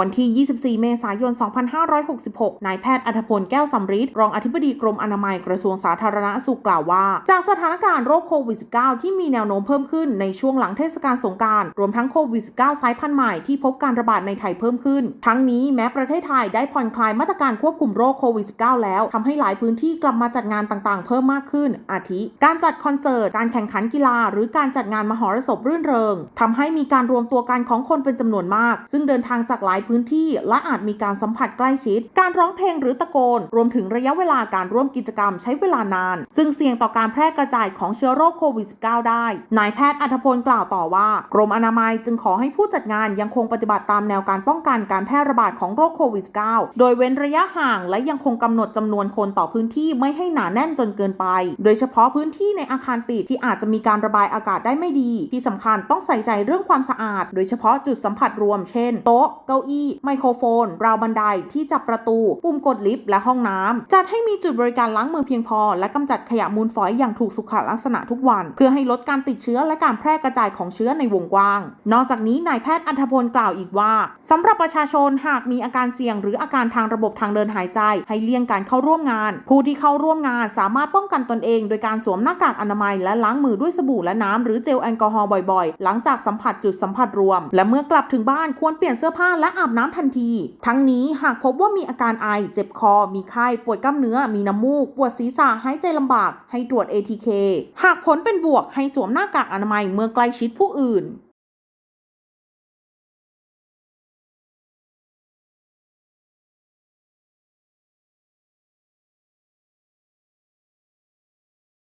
วันที่ 24 เมษายน 2566 นายแพทย์อัธพลแก้วสำริดรองอธิบดีกรมอนามัยกระทรวงสาธารณสุขกล่าวว่า จากสถานการณ์โรคโควิด -19 ที่มีแนวโน้มเพิ่มขึ้นในช่วงหลังเทศกาลสงกรารรวมทั้งโควิด -19 สายพันธุ์ใหม่ที่พบการระบาดในไทยเพิ่มขึ้น ทั้งนี้แม้ประเทศไทยได้ผ่อนคลายมาตรการควบคุมโรคโควิด -19 แล้วทำให้หลายพื้นที่กลับมาจัดงานต่างๆ เพิ่มมากขึ้น อาทิ การจัดคอนเสิร์ต การแข่งขันกีฬา หรือการจัดงานมหรสพรื่นเริงทำให้มีการรวมตัวกันของคนเป็นจำนวนมาก ซึ่งเดินทางจากหลายพื้นที่ และอาจมีการสัมผัสใกล้ชิด การร้องเพลงหรือตะโกน รวมถึงระยะเวลาการร่วมกิจกรรมใช้เวลานาน ซึ่งเสี่ยงต่อการแพร่กระจายของเชื้อโรคโควิด -19 ได้ นายแพทย์อัธพลกล่าวต่อว่า กรมอนามัยจึงขอให้ผู้จัดงานยังคงปฏิบัติตามแนวการป้องกันการแพร่ระบาดของโรคโควิด -19 โดยเว้นระยะห่างและยังคงกำหนดจำนวนคนต่อพื้นที่ไม่ให้หนาแน่นจนเกินไป โดยเฉพาะพื้นที่ในอาคารปิดที่อาจจะมีการระบายอากาศได้ไม่ดี ที่สำคัญต้องใส่ใจเรื่องความสะอาด โดยเฉพาะจุดสัมผัสรวม เช่น โต๊ะ เก้าอี้ ไมโครโฟน ราวบันไดที่จับประตู ปุ่มกดลิฟต์และห้องน้ำจัดให้มีจุดบริการล้างมือเพียงพอ และกำจัดขยะมูลฝอยอย่างถูกสุขลักษณะทุกวัน เพื่อให้ลดการติดเชื้อและการแพร่กระจายของเชื้อในวงกว้าง นอกจากนี้นายแพทย์อัธพลกล่าวอีกว่าสำหรับประชาชนหากมีอาการเสี่ยง หรืออาการทางระบบทางเดินหายใจ ให้เลี่ยงการเข้าร่วมงาน ผู้ที่เข้าร่วมงานสามารถป้องกันตนเอง โดยการสวมหน้ากากอนามัยและล้างมือด้วยสบู่และน้ำหรือเจลแอลกอฮอล์บ่อยๆ หลังจากสัมผัสจุดสัมผัสรวม และเมื่อกลับถึงบ้านควรเปลี่ยนเสื้อผ้าและอาบน้ำทันที ทั้งนี้หากพบว่ามีอาการไอ เจ็บคอ มีไข้ ปวดกล้ามเนื้อ มีน้ำมูก ปวดศีรษะ หายใจลำบาก ให้ตรวจ ATK หากผลเป็นบวกให้สวมหน้ากากอนามัยเมื่อใกล้ชิดผู้อื่น